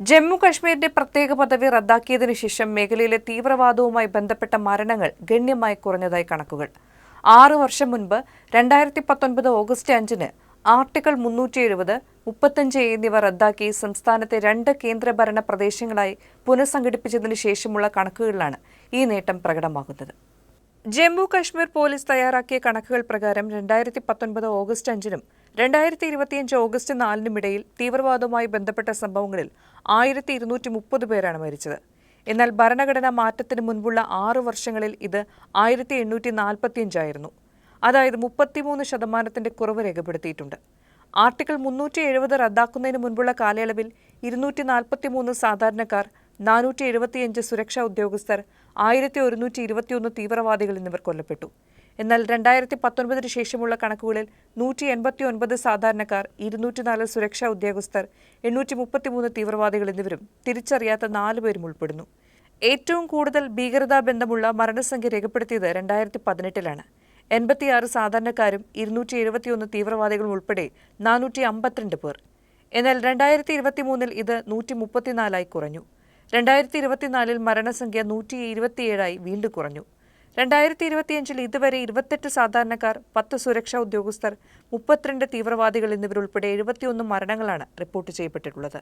ജമ്മു കശ്മീരിന്റെ പ്രത്യേക പദവി റദ്ദാക്കിയതിനു ശേഷം മേഖലയിലെ തീവ്രവാദവുമായി ബന്ധപ്പെട്ട മരണങ്ങൾ ഗണ്യമായി കുറഞ്ഞതായി കണക്കുകൾ. ആറു വർഷം മുൻപ് രണ്ടായിരത്തി പത്തൊൻപത് ഓഗസ്റ്റ് അഞ്ചിന് ആർട്ടിക്കിൾ മുന്നൂറ്റി എഴുപത് മുപ്പത്തഞ്ച് എന്നിവ റദ്ദാക്കി സംസ്ഥാനത്തെ രണ്ട് കേന്ദ്രഭരണ പ്രദേശങ്ങളായി പുനഃസംഘടിപ്പിച്ചതിനു ശേഷമുള്ള കണക്കുകളിലാണ് ഈ നേട്ടം പ്രകടമാകുന്നത്. ജമ്മു കശ്മീർ പോലീസ് തയ്യാറാക്കിയ കണക്കുകൾ പ്രകാരം രണ്ടായിരത്തി പത്തൊൻപത് ഓഗസ്റ്റ് അഞ്ചിനും രണ്ടായിരത്തി ഇരുപത്തിയഞ്ച് ഓഗസ്റ്റ് നാലിനും ഇടയിൽ തീവ്രവാദവുമായി ബന്ധപ്പെട്ട സംഭവങ്ങളിൽ ആയിരത്തി ഇരുന്നൂറ്റി മുപ്പത് പേരാണ് മരിച്ചത്. എന്നാൽ ഭരണഘടനാ മാറ്റത്തിന് മുൻപുള്ള ആറു വർഷങ്ങളിൽ ഇത് ആയിരത്തി എണ്ണൂറ്റി നാൽപ്പത്തിയഞ്ചായിരുന്നു അതായത് മുപ്പത്തിമൂന്ന് ശതമാനത്തിന്റെ കുറവ് രേഖപ്പെടുത്തിയിട്ടുണ്ട്. ആർട്ടിക്കിൾ മുന്നൂറ്റി എഴുപത് റദ്ദാക്കുന്നതിന് മുൻപുള്ള കാലയളവിൽ ഇരുന്നൂറ്റി നാൽപ്പത്തിമൂന്ന് സാധാരണക്കാർ നാനൂറ്റി എഴുപത്തിയഞ്ച് സുരക്ഷാ ഉദ്യോഗസ്ഥർ ആയിരത്തി ഒരുന്നൂറ്റി ഇരുപത്തിയൊന്ന് തീവ്രവാദികൾ എന്നിവർ കൊല്ലപ്പെട്ടു. എന്നാൽ രണ്ടായിരത്തി പത്തൊൻപതിന് ശേഷമുള്ള കണക്കുകളിൽ നൂറ്റി എൺപത്തി ഒൻപത് സാധാരണക്കാർ ഇരുന്നൂറ്റി നാല് സുരക്ഷാ ഉദ്യോഗസ്ഥർ എണ്ണൂറ്റി മുപ്പത്തിമൂന്ന് തീവ്രവാദികൾ എന്നിവരും തിരിച്ചറിയാത്ത നാല് പേരും ഉൾപ്പെടുന്നു. ഏറ്റവും കൂടുതൽ ഭീകരതാ ബന്ധമുള്ള മരണസംഖ്യ രേഖപ്പെടുത്തിയത് രണ്ടായിരത്തി പതിനെട്ടിലാണ് എൺപത്തിയാറ് സാധാരണക്കാരും ഇരുന്നൂറ്റി എഴുപത്തിയൊന്ന് തീവ്രവാദികളും ഉൾപ്പെടെ നാനൂറ്റി അമ്പത്തിരണ്ട് പേർ. എന്നാൽ രണ്ടായിരത്തി ഇരുപത്തി മൂന്നിൽ ഇത് നൂറ്റി മുപ്പത്തിനാലായി കുറഞ്ഞു. രണ്ടായിരത്തി ഇരുപത്തിനാലിൽ മരണസംഖ്യ നൂറ്റി ഇരുപത്തിയേഴായി വീണ്ടും കുറഞ്ഞു. രണ്ടായിരത്തി ഇരുപത്തിയഞ്ചിൽ ഇതുവരെ ഇരുപത്തെട്ട് സാധാരണക്കാർ പത്ത് സുരക്ഷാ ഉദ്യോഗസ്ഥർ മുപ്പത്തിരണ്ട് തീവ്രവാദികൾ എന്നിവരുൾപ്പെടെ എഴുപത്തിയൊന്ന് മരണങ്ങളാണ് റിപ്പോർട്ട് ചെയ്യപ്പെട്ടിട്ടുള്ളത്.